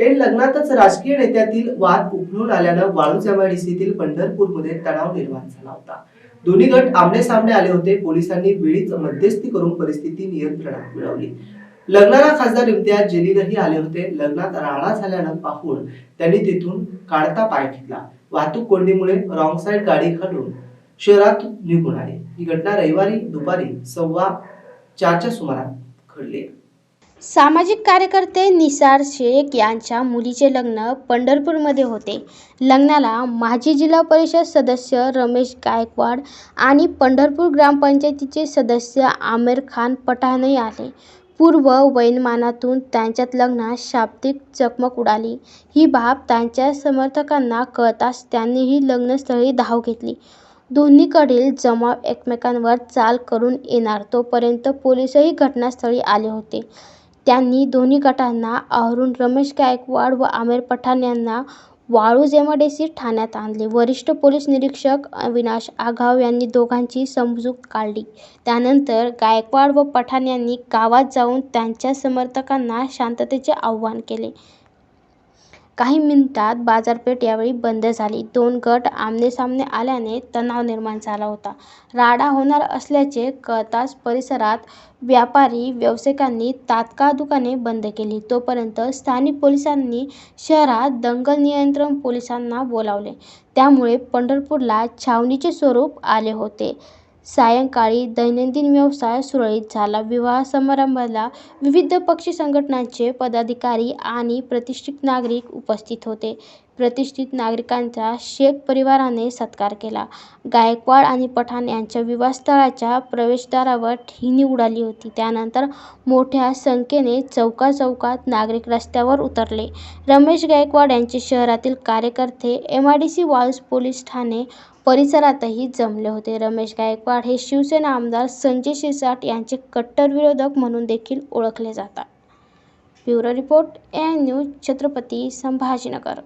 ऐन लग्नातच राजकीय नेत्यातील वाद उफलून आल्यानं वाळूज पंढरपूरमध्ये तणाव निर्माण झाला होता. दोन्ही गट आमने सामने आले होते. पोलिसांनी वेळीच मध्यस्थी करून परिस्थिती नियंत्रणात मिळवली. लग्नाला खासदार इम्तियाज जलीलही आले होते. लग्नात राडा झाल्यानं पाहून त्यांनी तिथून काढता पाय घेतला. वाहतूक कोंडीमुळे रॉंग साईड गाडी खडून शहरात निघून आले. ही घटना रविवारी दुपारी सव्वा चारच्या सुमारास घडली. सामाजिक कार्यकर्ते निसार शेख यांच्या मुलीचे लग्न पंढरपूरमध्ये होते. लग्नाला माजी जिल्हा परिषद सदस्य रमेश गायकवाड आणि पंढरपूर ग्रामपंचायतीचे सदस्य आमिर खान पठाणही आले. पूर्व वैनमानातून त्यांच्यात लग्नात शाब्दिक चकमक उडाली. ही बाब त्यांच्या समर्थकांना कळताच त्यांनीही लग्नस्थळी धाव घेतली. दोन्हीकडील जमाव एकमेकांवर चाल करून येणार तोपर्यंत पोलीसही घटनास्थळी आले होते. त्यांनी दोन्ही गटांना आवरून रमेश गायकवाड व आमिर पठाण यांना वाळूज एमआयडीसी ठाण्यात आणले. वरिष्ठ पोलीस निरीक्षक अविनाश आघाव यांनी दोघांची समजूत काढली. त्यानंतर गायकवाड व पठाण यांनी गावात जाऊन त्यांच्या समर्थकांना शांततेचे आवाहन केले. काही मिनिटात बाजारपेठ यावेळी बंद झाली. दोन गट आमनेसामने आल्याने तणाव निर्माण झाला होता. राडा होणार असल्याचे कळताच परिसरात व्यापारी व्यावसायिकांनी तात्काळ दुकाने बंद केली. तोपर्यंत स्थानिक पोलिसांनी शहरात दंगल नियंत्रण पोलिसांना बोलावले. त्यामुळे पंढरपूरला छावणीचे स्वरूप आले होते. सायंकाळी दैनंदिन व्यवसाय सुरळीत झाला. विवाह समारंभाला विविध पक्षी संघटनांचे पदाधिकारी आणि प्रतिष्ठित नागरिक उपस्थित होते. प्रतिष्ठित नागरिकांचा शेख परिवाराने सत्कार केला. गायकवाड आणि पठाण यांच्या विवाहस्थळाच्या प्रवेशद्वारावर ठिणी उडाली होती. त्यानंतर मोठ्या संख्येने चौकाचौकात नागरिक रस्त्यावर उतरले. रमेश गायकवाड यांचे शहरातील कार्यकर्ते M I D C Waluj police Thane परिसरातही जमले होते. रमेश गायकवाड हे शिवसेना आमदार संजय शिरसाट यांचे कट्टर विरोधक म्हणून देखील ओळखले जातात. Bureau report A news Chhatrapati Sambhajinagar.